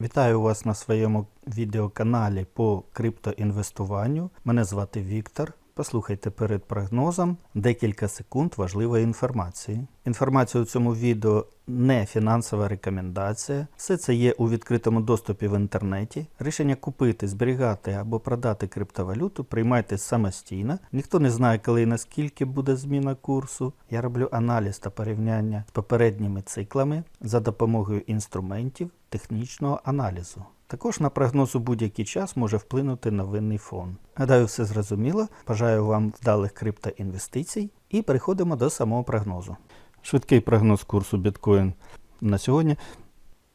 Вітаю вас на своєму відеоканалі по криптоінвестуванню. Мене звати Віктор. Послухайте перед прогнозом декілька секунд важливої інформації. Інформація у цьому відео не фінансова рекомендація. Все це є у відкритому доступі в інтернеті. Рішення купити, зберігати або продати криптовалюту приймайте самостійно. Ніхто не знає, коли і наскільки буде зміна курсу. Я роблю аналіз та порівняння з попередніми циклами за допомогою інструментів технічного аналізу. Також на прогноз у будь-який час може вплинути новинний фон. Гадаю, все зрозуміло. Бажаю вам вдалих криптоінвестицій і переходимо до самого прогнозу. Швидкий прогноз курсу біткоін на сьогодні,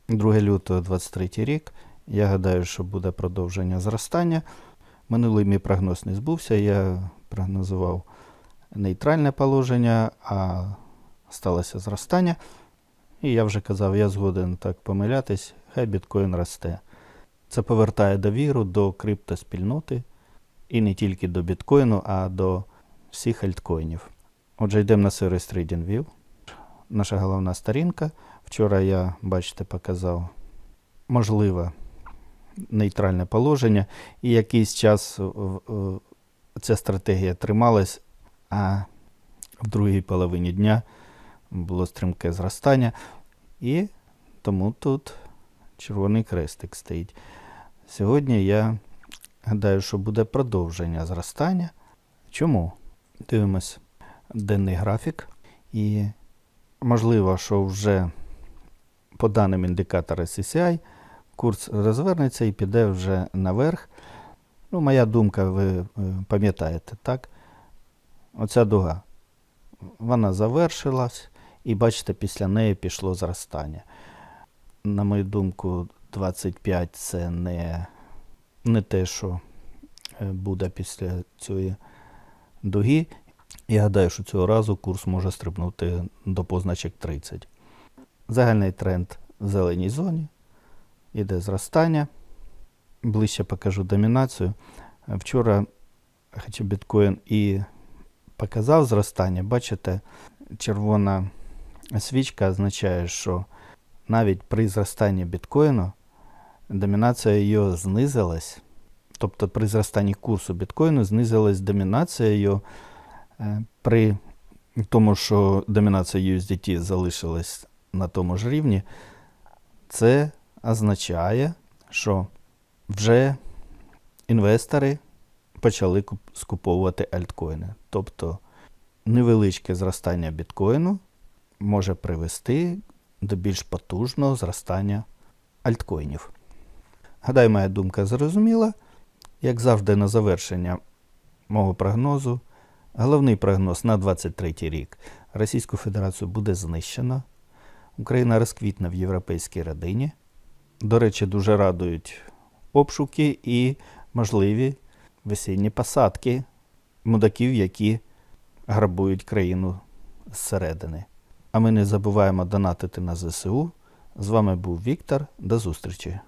2 лютого 2023 рік. Я гадаю, що буде продовження зростання. Минулий мій прогноз не збувся. Я прогнозував нейтральне положення, а сталося зростання. І я вже казав, я згоден так помилятись, хай біткоін росте. Це повертає довіру до криптоспільноти і не тільки до біткоїну, а до всіх альткоїнів. Отже, йдемо на сервіс TradingView. Наша головна сторінка. Вчора я, бачите, показав можливе нейтральне положення. І якийсь час ця стратегія трималась, а в другій половині дня було стрімке зростання. І тому тут червоний крестик стоїть. Сьогодні я гадаю, що буде продовження зростання. Чому? Дивимось денний графік. І можливо, що вже по даним індикатора CCI курс розвернеться і піде вже наверх. Ну, моя думка, ви е, пам'ятаєте, так? Оця дуга. Вона завершилась, і бачите, після неї пішло зростання. На мою думку, 25 це не, не те, що е, буде після цієї дуги. Я гадаю, що цього разу курс може стрибнути до позначок 30. Загальний тренд в зеленій зоні. Іде зростання. Ближче покажу домінацію. Вчора, хоча біткоін і показав зростання, бачите, червона свічка означає, що навіть при зростанні біткоїну домінація його знизилась. Тобто при зростанні курсу біткоїну знизилась домінація його. Е, При тому, що домінація USDT залишилась на тому ж рівні, це означає, що вже інвестори почали скуповувати альткоїни. Тобто невеличке зростання біткоїну може привести до більш потужного зростання альткоїнів. Гадаю, моя думка зрозуміла. Як завжди, на завершення мого прогнозу, головний прогноз на 23 рік Російську Федерацію буде знищено. Україна розквітне в європейській родині. До речі, дуже радують обшуки і можливі весінні посадки мудаків, які грабують країну зсередини. А ми не забуваємо донатити на ЗСУ. З вами був Віктор. До зустрічі!